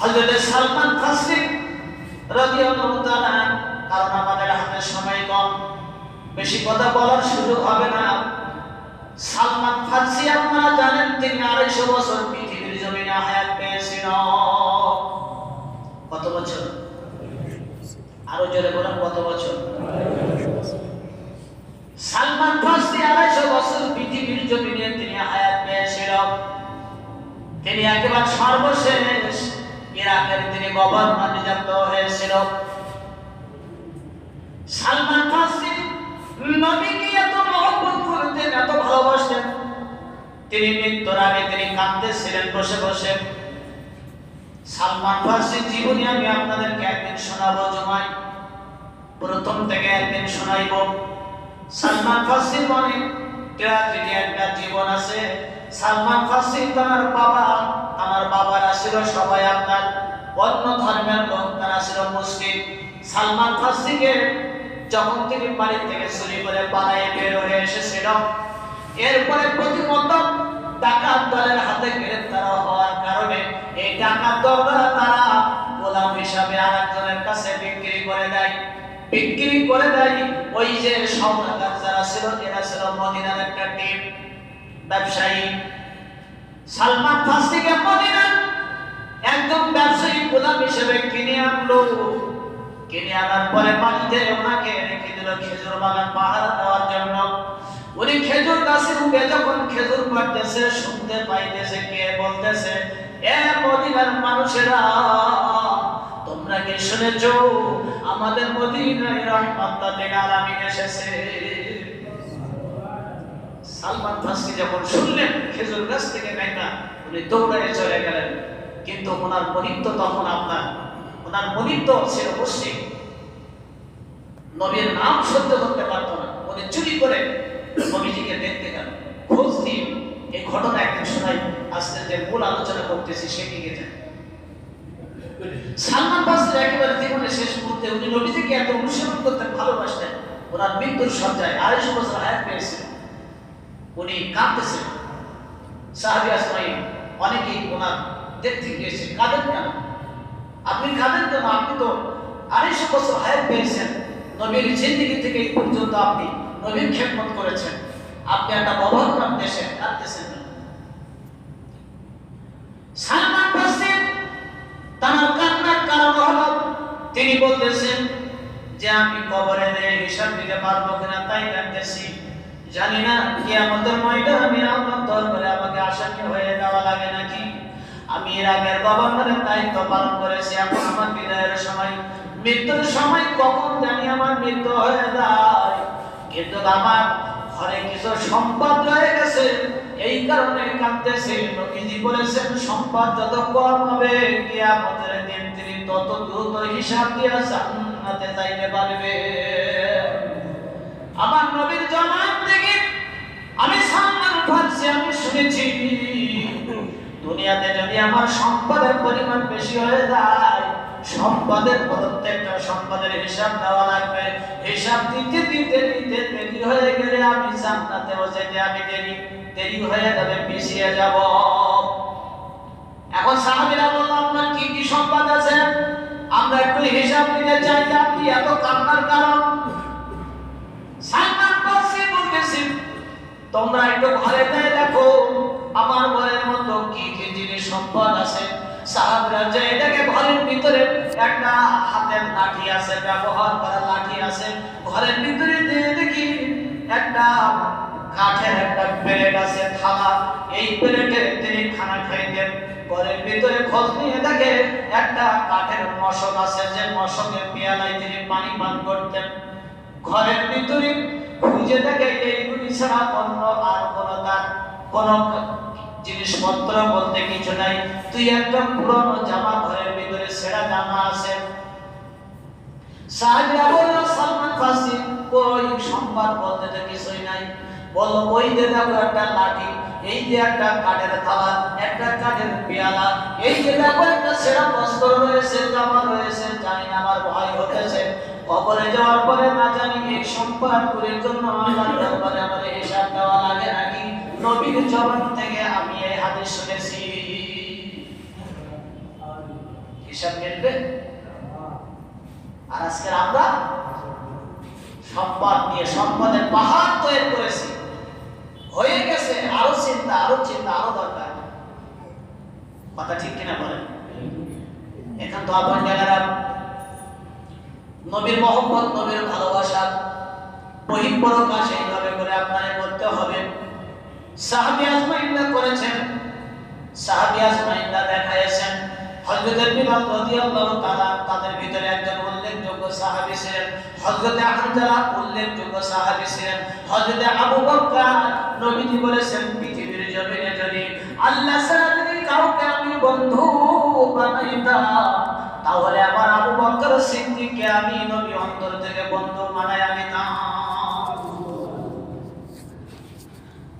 হযরত সালমান ফারসি রাদিয়াল্লাহু তাআলা কারণ আমাদের হাতে সময় কম, বেশি কথা বলার সুযোগ হবে না। সালমান ফারসি আপনারা জানেন তিনি আড়াইশো বছর পৃথিবীর জমিনে হায়াত পেয়েছিল। কত বছর? আরও জোরে বলেন, কত বছর? সালমান ফারসি আড়াইশো বছর পৃথিবীর জমিনে তিনি হায়াত পেয়েছিল। তিনি একেবারে সর্বশেষ ইরাকের তিনি গভর্নর নিযুক্ত হয়েছিল, সালমান ফারসি নবীকে এত মহব্বত করতেন, এত ভালোবাসতেন। তিনি মৃত্যুর আগে তিনি কাঁদতেছিলেন, বসে বসে। সালমান ফারসির জীবনী আমি আপনাদেরকে একদিন শোনাবো জমাই প্রথম থেকে একদিন শোনাইব। সালমান ফারসির মনে ট্র্যাজেডি একটা জীবন আছে। সালমান ফারসি তার বাবা আমার বাবারা ছিল সবাই আপনার অন্য ধর্মের লোক তারা ছিল মুসলিম সালমান ফারসিকে যখন তিনি বাড়ি থেকে চুরি করে পালায়ে বের হয়ে এসেছিল, এরপরে প্রতিমত ডাকাত দলের হাতে গ্রেফতার হওয়ার কারণে এই ডাকাত দল তারা গোলাম হিসাবে আরেকজনের কাছে বিক্রি করে দেয়। বিক্রি করে দেয় ওই যে স্বর্ণকার যারা ছিল, এরা ছিল মদিনার একটা টিম, ব্যবসায়ী। সালমান ফার্সিকে মদিনার একদম ব্যবসায়ী গোলাম হিসেবে কিনে আনলো। কিনে আনার পরে বাড়িতে ওনাকে রেখে দিল খেজুর বাগান পাহারা দেওয়ার জন্য। উনি খেজুর গাছে উঠে যখন খেজুর পাড়তেছে, শুনতে পাইতেছে কে? বলতেছে, এ মদিনার মানুষেরা, তোমরা কি শুনেছো? আমাদের মদিনায় রহমত আলামিন এসেছে। সালমান ফার্সি যখন শুনলেন, খেজুর গাছ থেকে নাইটা উনি দৌড়ায় চলে গেলেন। কিন্তু ওনার মনিত্ব তখন আপনার। ওনার মনিত্ব ছিল মুসলিম। নবীর নাম সহ্য করতে পারতো না। উনি চুরি করে নবীজিকে দেখতে গেল। খোঁজ দিয়ে এই ঘটনা একদিন শোনাই আজকে যে মূল আলোচনা করতেছি সেদিকে যান সালমান ফার্সির একেবারে জীবনের শেষ মুহূর্তে উনি নবীজিকে এত অনুসরণ করতে ভালোবাসতেন। ওনার মৃত্যুর সজ্জায় আড়াইশো বছর হায়াত পেয়েছিলেন। উনি কাঁদতেছেন। সাহাবি অনেকেই ওনার দেখতে গিয়েছে কাঁদেন কেন? আপনি কাঁদেন কেন? আপনি তো আড়াইশো বছর হায়াত পেয়েছেন। নবীর জিন্দিগি থেকে এই পর্যন্ত আপনি নবীর করেছেন। আপনি একটা গভর্নর দেশে কাঁদতেছেন? সালমান তার কান্নার কারণ হলো, তিনি বলতেছেন যে, আমি কবরে হিসাব দিতে পারব কিনা তাই কাঁদতেছি। জানি না দরবারে আমাকে আসামি হয়ে দেওয়া লাগে নাকি? আমি এর আগের দায়িত্ব পালন করেছি, এখন আমার বিদায়ের সময়। মৃত্যুর সময় কখন জানি আমার মৃত্যু হয়ে যায়। কিন্তু আমার ঘরে কিছু সম্পদ রয়ে গেছে। এই কারণে কাঁদতেছে, নবীজি বলেছেন, সম্পদ যত কম হবে, কিয়ামতের দিন তিনি তত দ্রুত হিসাব দিয়ে জান্নাতে যাইতে পারবে। আমার নবীর থেকে আমি সালমান ফারসি, আমি শুনেছি। দুনিয়াতে যদি আমার সম্পদের পরিমাণ বেশি হয়ে যায়, সম্পদের প্রত্যেকটা সম্পদের হিসাব দেওয়া লাগবে। হিসাব দিতে দিতে দিতে দেরি হয়ে গেলে আমি জান্নাতেও যেতে আমি দেরি। দেরি হয়ে যাবে, পিছিয়ে যাব। এখন সাহাবীরা বলল, আপনার কি কি সম্পদ আছে? আমরা একটু হিসাব দিতে চাই আপনি এত কান্নার কারণ সালমান ফারসি বলতেছি তোমরা একটু ঘরে যেয়ে দেখো। আমার ঘরের মতো কি কি জিনিস সম্পদ আছে? সাহাবরা যে দেখে ঘরের ভিতরে একটা হাতের লাঠি আছে, ব্যবহার করা লাঠি আছে, ঘরের ভিতরে দিয়ে দেখি একটা কাঠের একটা প্লেট আছে, থালা। এই প্লেটে তিনি খানা খাইতেন। ঘরের ভিতরে খোঁজ নিয়ে দেখে একটা কাঠের মশক আছে, যে মশকের পেয়ালায় তিনি পানি পান করতেন। ঘরের ভিতরে খুঁজে দেখে এইগুলি ছাড়া অন্য আর কোনো তার কোনো জিনিসপত্র বলতে কিছু নাই। তুই একটা পুরনো জামা ঘরের ভিতরে সেরা জামা আছে। এই যে একটা কাঠের থালা, একটা কাঠের পেয়ালা, এই দেখো একটা সেরা বস্ত্র রয়েছে, জামা রয়েছে, জানি আমার ভয় হতেছে। কবরে যাওয়ার পরে না জানি এই সম্পদ পুরের জন্য আল্লাহর দরবারে আমার হিসাব দেওয়া লাগে নাকি? নবীর জবান থেকে আমি এই হাদিস শুনেছি। হিসাব মিলবে? আর আজকে আমরা সম্পদ নিয়ে, সম্পদের পাহাড় তৈরি করেছি। হয়ে গেছে, আরও চিন্তা আরও চিন্তা, আরও দরকার। কথা ঠিক কিনা বলেন? এখন তো আপন জায়গারা নবীর মহব্বত, নবীর ভালোবাসা বহিঃপ্রকাশ এইভাবে করে আপনারে করতে হবে। সাহাবি আজমাইন্দা করেছেন। সাহাবি আজমাইন্দা দেখাইছেন হযরত বিলাল রাদিয়াল্লাহু তাআলা তাদের ভিতরে একজন উল্লেখযোগ্য সাহাবী ছিলেন। হযরত হানজালা উল্লেখযোগ্য সাহাবী ছিলেন। হযরত আবু বকর নবীজি বলেছেন, পৃথিবীর জমিনে যদি আল্লাহ ছাড়া কাউকে আমি বন্ধু বানাইতাম তাহলে আমার আবু বকর সিদ্দিককে আমি নবী অন্তর থেকে বন্ধু নিতাম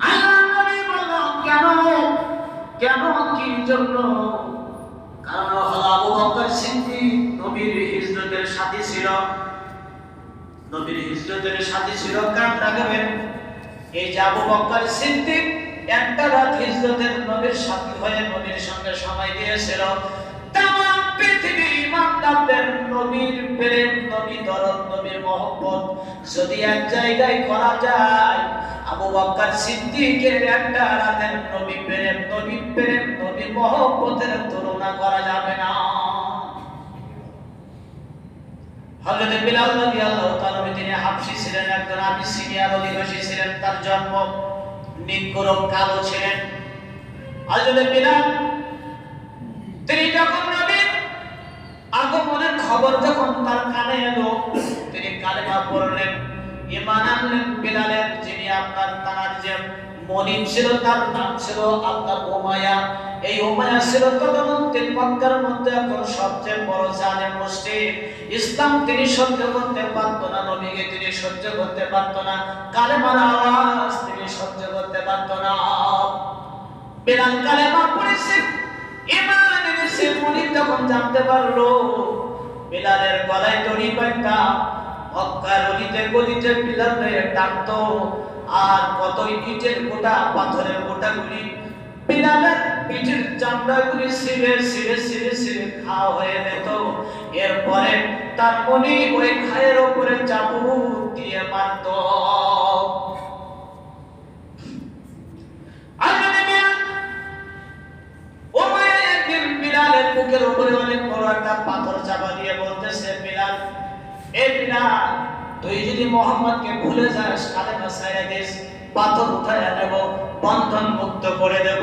আল্লাহ কেন? কেন কি জন্য? কারণ আবু বকর নবীর হিজরতের সাথী ছিল। নবীর হিজরতের সাথী ছিল কান এই যে আবু বকর সিদ্দিক একটা রাত হিজরতের নবীর সাথী হয়ে নবীর সঙ্গে সময় দিয়েছিল। ইমানদারদের নবীর প্রেম, নবী দরদ, নবীর মহব্বত যদি এক জায়গায় করা যায়, আবু বকর সিদ্দিকের একটা রাতের নবী প্রেম নবী প্রেম, নবী মহব্বতের তুলনা করা যাবে না। হযরত বিলাল রাদিয়াল্লাহু তাআলা তিনি হাবশী ছিলেন, একজন আবিসিনিয়ার অধিবাসী ছিলেন, তার জন্ম নিগ্রহ কালো ছিলেন। হযরত বিলাল, তিনি যখন আগমনের খবর যখন তার কানে এলো, তিনি কালেমা পড়লেন। ইমান আনলেন বিলালের, যিনি আপনার তার যে মনিব ছিল, তার নাম ছিল আপনার ওমায়া এই ওমায়া ছিল তদনন্তের মক্কার মধ্যে এখন সবচেয়ে বড় জালেম মুসলিম ইসলাম তিনি সহ্য করতে পারতো না, নবীকে তিনি সহ্য করতে পারতো না, কালেমার আওয়াজ তিনি সহ্য করতে পারতো না। বিলাল কালেমা পড়েছে। ইমান যখন জানতে পারল, বিলালের গলায় মক্কার অলিতে গলিতে আর কত ইটের গোটা, পাথরের গোটাগুলি, বিলালের পিঠের চামড়াগুলি ছিঁড়ে ছিঁড়ে ছিঁড়ে ছিঁড়ে খাওয়া হয়ে যেত। এরপরে তার মনি ওই খায়ের ওপরে চাবুক মোহাম্মদকে ভুলে যাস কালেমা ছাইড়া দিস পাথর উঠায় নেব বন্ধন মুক্ত করে দেব।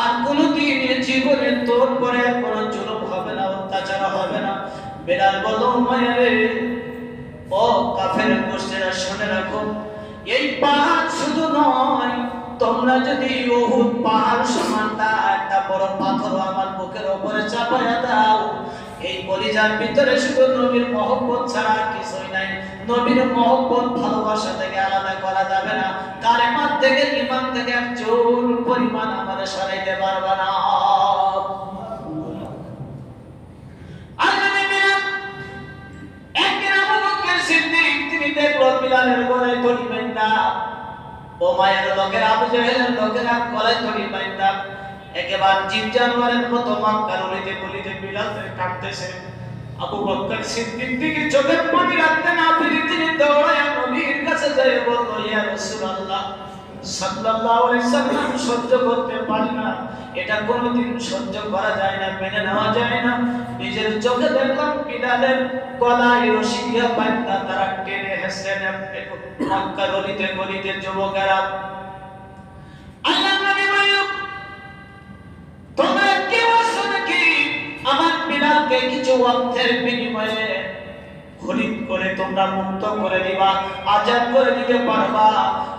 আর কোনোদিন জীবনে তোর পরে কোনো জুলুম হবে না, অত্যাচার হবে না। বিলাল বলো মায়া রে, ও কাফের গোষ্ঠীরা, শুনে রাখো, এই পাহাড় শুধু নয়, তোমরা যদি ওহুদ পাহাড় সমান তা, একটা বড় পাথর আমার বুকের উপরে চাপায়া দাও এই কলিজার ভিতরে শুধু নবীর মহব্বত ছাড়া কিছুই নাই। নবীর মহব্বত ভালোবাসা থেকে আলাদা করা যাবে না। কালেমার থেকে, ইমান থেকে এক চুল পরিমাণ আমাদের সরাইতে পারবে না। ও মায়ের লোকেরা, আবু জাহেলের লোকেরা গলায় দড়ি বাঁধা একেবারে জীব জানোয়ারের মতো মক্কার উলিতে গলিতে বিলালকে কাটতেছে আবু বকর সিদ্দিক দিকে চোখের পানি রাখতে না পেরে তিনি দৌড়ায় নবীর কাছে যায় বলল, ইয়া রাসূলুল্লাহ, সাল্লাল্লাহু আলাইহি সাল্লাম সহ্য করতে পারি না। এটা কোনোদিন সহ্য করা যায় না, মেনে নেওয়া যায় না। নিজের চোখে দেখলাম বিলালের গলায় রশি দিয়া বান্ধা তারা টেনে হেসে মক্কার অলিতে গলিতে যুবকেরা আল্লাহ তোমরা কেউ আছো নাকি আমার বিলালকে কিছু অর্থের বিনিময়ে খরিদ করে তোমরা মুক্ত করে দিবা, আজাদ করে দিতে পারবা।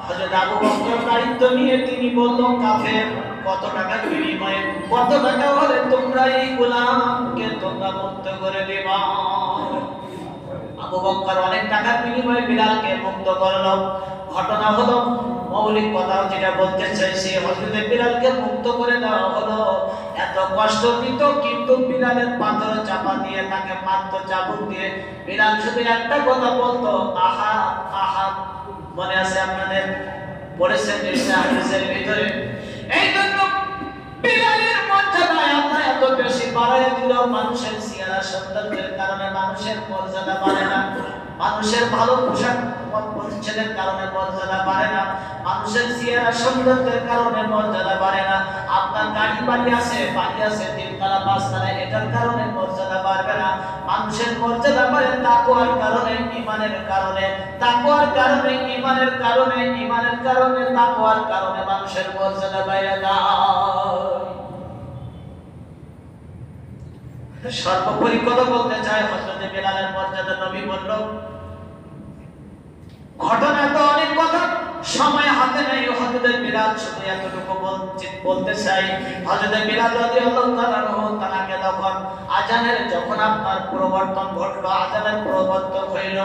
হযরত আবু বকর দায়িত্ব নিয়ে তিনি বলল কাফের, কত টাকা বিনিময়ে, কত টাকা হলে তোমরা এই গোলামকে তোমরা মুক্ত করে দিবা? আবু বকর অনেক টাকার বিনিময়ে বিলালকে মুক্ত করল। ঘটনা হলো, মৌলিক কথা যেটা বলতে চাইছি হযরত বিলালকে মুক্ত করে দেওয়া হলো। এত কষ্ট দিত, কিন্তু বিলালের পাথর চাপা দিয়ে তাকে মাত্র চাবুক দিয়ে বিলাল শুধু একটা কথা বলতো, আহা আহা, মনে আছে আপনাদের? পড়েছেন হাদিসের ভিতরে? এই জন্য মর্যাদা আল্লাহ এত বেশি বাড়ায় দিল, মানুষের চেহারা সৌন্দর্যের কারণে মানুষের মর্যাদা বাড়ে না। মানুষের ভালো পোশাক কারণে মর্যাদা বাড়ে না। মানুষের চেহারা সৌন্দর্যের কারণে মর্যাদা বাড়ে না। আপনার গাড়ি বাড়ি আছে বাড়ি আছে, তিনতলা, পাঁচতলা, এটার কারণে মর্যাদা বাড়বে না। মানুষের মর্যাদা বাড়ে তাকওয়ার কারণে ইমানের কারণে। তাকওয়ার কারণে ইমানের কারণে ইমানের কারণে, তাকওয়ার কারণে মানুষের মর্যাদা বাইরে যায় সর্বোপরি কথা বলতে চাই, হযরত বেলালের মর্যাদা নবী বলল ঘটনা তো অনেক কথা। সময় হাতে নেই হযরত বিলাল শুধু এতটুকু বলতে বলতে চাই, হযরত বিলাল রাদিয়াল্লাহু তাআলা তাআলাকে তখন আজানের যখন আপনার পরিবর্তন ঘটলো আজানের পরিবর্তন হইল,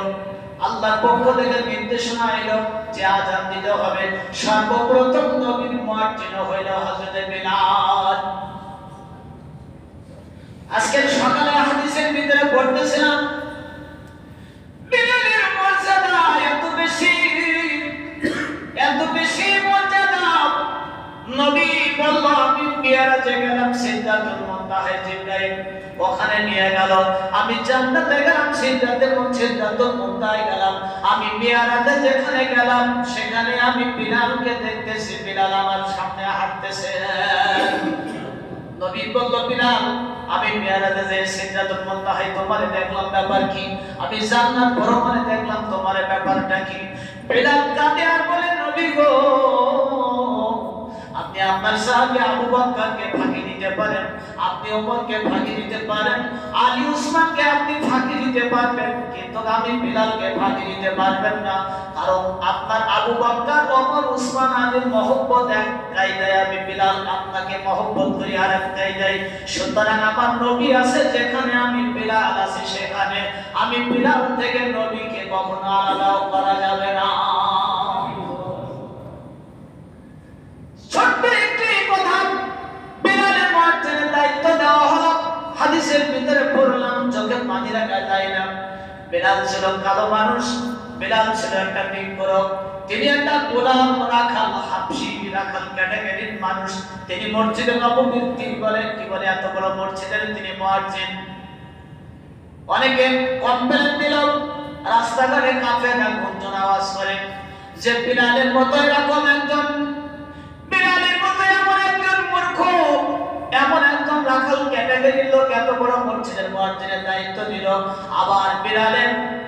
আল্লাহর পক্ষ থেকে নির্দেশনা এলো যে আজান দিতে হবে। সর্বপ্রথম নবীর মুয়াজ্জিন হইল হযরত বিলাল আজকের সকালে হাদিসের ভিতরে পড়তেছিলাম বিলালের আমি জিবরাইল ওখানে নিয়ে গেল। আমি জান্নাতে গেলাম সিদ্ধাতে সিদ্ধাতুল মুনতাহে গেলাম। আমি মিরাজে যেখানে গেলাম, সেখানে আমি বিলালকে দেখতেছি। বিলাল আমার সামনে হাঁটতেছে। নবী বলল, বিলাল, আমি মেয়ারাজে যে সিদরাতুল মুনতাহি তোমারে দেখলাম ব্যাপার কি? আমি জান্নাত ভ্রমণে দেখলাম, তোমারে ব্যাপারটা কি? বিলাল কাঁদে আর বলে, নবী গো আপনার সাহাবী আবু বকরকে ফাঁকি দিতে পারেন, আপনি ওমরকে ফাঁকি দিতে পারেন, আলী আপনি ফাঁকি দিতে পারবেন, কিন্তু আমি বিলালকে ফাঁকি দিতে পারবেন না। কারণ আপনার আবু বকর, ওমর আলীর মহব্বত এক আমি বিলাল আপনাকে মহব্বত করি, আর এক সুতরাং আমার নবী আছে, যেখানে আমি বিলাল আছি, সেখানে আমি বিলাল থেকে নবীকে কখনো আলাদা করা যাবে না ছোট্ট একটি কথা বিলালের দায়িত্ব দেওয়া হলো। হাদিসের ভিতরে পড়লাম, চোখে পানি রাখা যায় না। বিলাল ছিল কালো মানুষ, বিলাল ছিল একটা তিনি একটা গোলাম রাখাল, হাফসি রাখাল ক্যাটাগরির মানুষ। তিনি মসজিদে বলে, কি বলে, এত বড় মসজিদের তিনি অনেকে কমপ্লেন রাস্তাঘাটে কাফেররা গুঞ্জন আওয়াজ করে। যে বিলালের মতো এরকম একজন, বিলালের মতো এমন একজন মূর্খ, এমন একজন রাখাল ক্যাটাগরির লোক এত বড় মসজিদের দায়িত্ব দিল আবার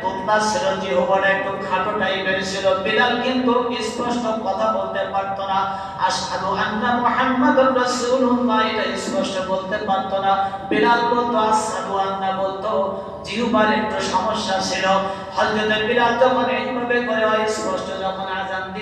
তোমরা ছিল, জিহ্বাটা একটু খাটো টাইপের ছিল। বিলাল কিন্তু স্পষ্ট কথা বলতে পারতো না। আন্না এটা স্পষ্ট বলতে পারতো না। বিলাল বলতো আন্না বলতো একটু সমস্যা ছিল। হযরত বিলাল যখন এইভাবে করে স্পষ্ট যখন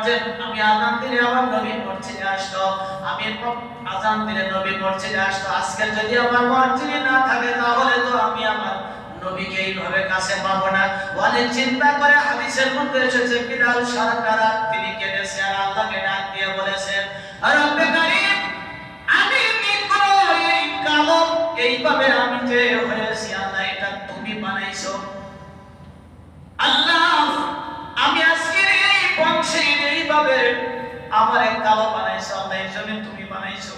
আমি আমি আজান দিলে আমার নবী মসজিদে আসতো, আমি আজান দিলে নবী মসজিদে আসতো। আজকে যদি আমার মসজিদে না থাকে, তাহলে তো আমি আমার নবীকে এইভাবে কাছে পাবো না। অনেক চিন্তা করে হাদিসের মধ্যে এসেছে, বিলাল সারাটা রাত তিনি কেঁদেছে আর আল্লাহকে ডাক দিয়ে বলেছেন রব্বে কারীম, আমি নিকো এই কালো, এইভাবে আমি যে হয়েছি, আল্লাহ, এটা তুমি বানাইছো। আল্লাহ, আমি আজকে বংশে এইভাবে আমার কালো বানাইছো, আল্লাহ এই তুমি বানাইছো।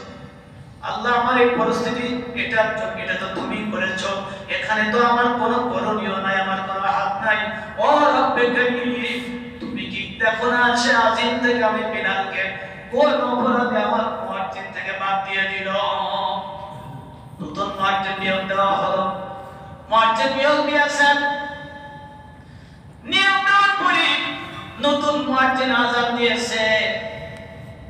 আল্লাহ আমার এই পরিস্থিতি এটা এটা তো তুমি করেছ। এখানে তো আমার কোনো করণীয় নাই, আমার কোনো হাত নাই। ও রব্বে তুমি কি দেখো না আছে আজিম থেকে আমি বিলালকে কোন অপরাধে আমার মুয়াজ্জিন থেকে বাদ দিয়ে দিল? নতুন মুয়াজ্জিন নিয়োগ দেওয়া হলো। মুয়াজ্জিন নিয়োগ দিয়েছেন নিয়োগ দেওয়ার পরে নতুন মুয়াজ্জিন আজান দিয়েছে।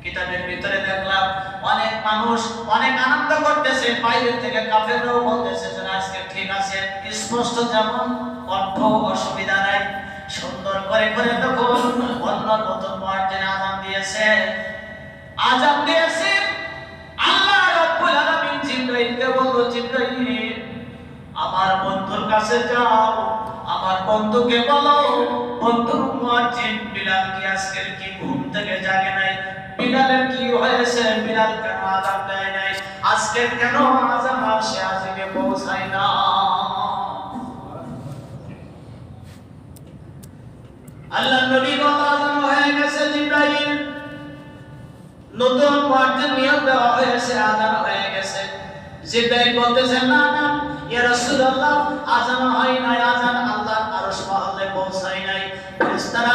কিতাবের ভিতরে দেখলাম, অনেক মানুষ অনেক আনন্দ করতেছে বাইরে থেকে কাফেররাও বলতেছে যে, আজকে ঠিক আছে, স্পষ্ট যেমন অর্থ অসুবিধা নাই, সুন্দর করে করে তখন অন্য নতুন মার্জিন আজান দিয়েছে। আজান দিয়েছে, আল্লাহ রব্বুল আলামিন জিবরাইলকে বলল, জিবরাইল, আমার বন্ধুর কাছে যাও। আমার বন্ধুকে বলো, বন্ধুর মুয়াজ্জিন বিলাল কি আজকের কি ঘুম থেকে জাগে নাই? বিলালের কি হয়েছে? বিলাল কেন আজান দেয় নাই? আজকের কেন আজান আসে, আজকে পৌঁছায় না? আল্লাহ নবী বলল আজান হয়ে গেছে জিবরাইল? নতুন মুয়াজ্জিন নিয়োগ দেওয়া হয়েছে, আজান হয়ে গেছে। জিবরাইল বলতেছে, না না, ইয়া রাসূলুল্লাহ, আজান হয় নাই, আজান আল্লাহর আরশ মহলে পৌঁছায় নাই ফেরেশতারা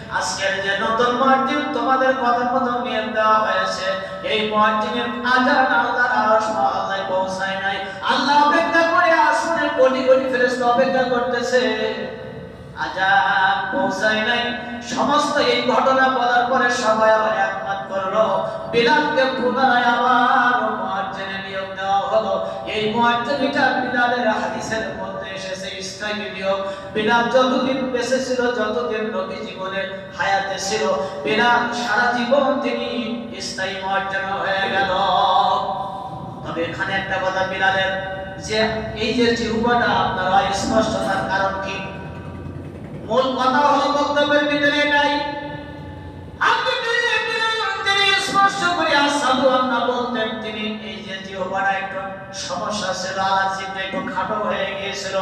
আজকের যে নতুন মুয়াজ্জিন তোমাদের কথা মতো নিয়ম দেওয়া হয়েছে, এই মুয়াজ্জিনের আজান আল্লাহর আরশ পৌঁছায় নাই। আল্লাহ অপেক্ষা করে আসমানে কোটি কোটি ফেরেশতা অপেক্ষা করতেছে। সমস্ত এই ঘটনা বলার পরে সবাই আবার একমত করল। বিলালকে পুনরায় আবার মুয়াজ্জিনে নিয়োগ দেওয়া হলো। এই মুয়াজ্জিনটা বিলালের হাদিসের যতদিন বেঁচে ছিল, যতদিন নবী হায়াতে ছিল সারা জীবন তিনি স্থায়ী হয়ে গেল। তবে এখানে একটা কথা বিলালের যে এই যে জিহ্বাটা আপনারা স্পষ্টতার কারণ কি? মূল কথা হলো বক্তব্যের সমস্যা ছিল আলাজিবটা একটু খাটো হয়ে গিয়েছিল।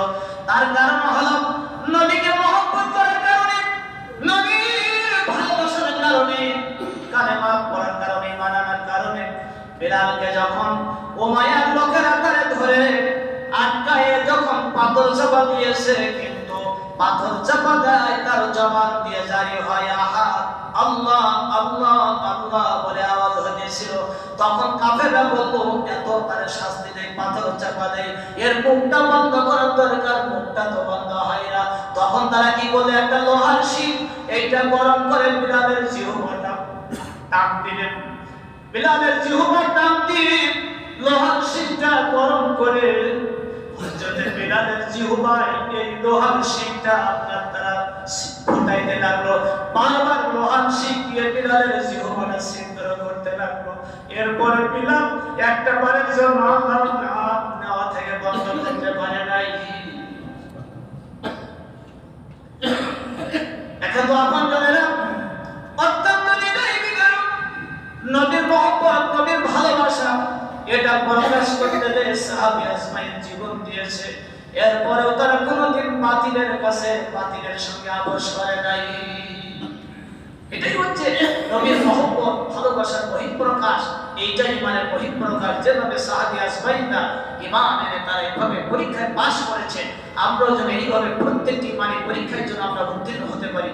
তার কারণ হলো নবীকে মহব্বত করার কারণে, নবীর ভালোবাসার কারণে, কালেমা পড়ার কারণে, মানানোর কারণে বিলালকে যখন ওমায়ার লোকের আকারে ধরে আটকায়ে যখন পাথর চাপা দিয়েছে, কিন্তু পাথর চাপা দেয় তার জবান দিয়ে জারি হয়, আহা! আল্লাহ আল্লাহ আল্লাহ বলে আওয়াজ হয়েছিল তখন কাফেররা বলল, এত তার শাস্তি দেয় পাথর চাপা দেয় এর মুখটা বন্ধ করার দরকার, মুখটা তো বন্ধ হয় না। তখন তারা কি বলে? একটা লোহার শিক এইটা গরম করে বিড়ালের জিহ্বাটা টান দিলেন। বিলালের জিহ্বার টান দিয়ে লোহার শিকটা গরম করে হযরতে বিলালের জিহ্বায় এই লোহার শিকটা আপনার দ্বারা ফুটাইতে লাগল, বারবার দিয়ে বিলালের জিহ্বাটা ছিদ্র করতে লাগল। এরপরে বিলাল একটা বারের জন্য নেওয়া থেকে বন্ধ করতে পারে নাই। এখন তো অত্যন্ত মহব্বত ভালোবাসা, এটা প্রকাশ করতে জীবন দিয়েছে। এরপরেও তারা কোনোদিন বাতিলের কাছে বাতিলের সঙ্গে আপোষ করে নাই। এটাই হচ্ছে নবীর মহব্বত, ভালোবাসার বহিঃপ্রকাশ। এইটাই মানে বহিঃপ্রকাশ। আসবাইন্দা এনে তারা এভাবে পরীক্ষায় পাশ করেছে। আমরাও যেন এইভাবে প্রত্যেকটি মানে পরীক্ষার জন্য আমরা উত্তীর্ণ হতে পারি।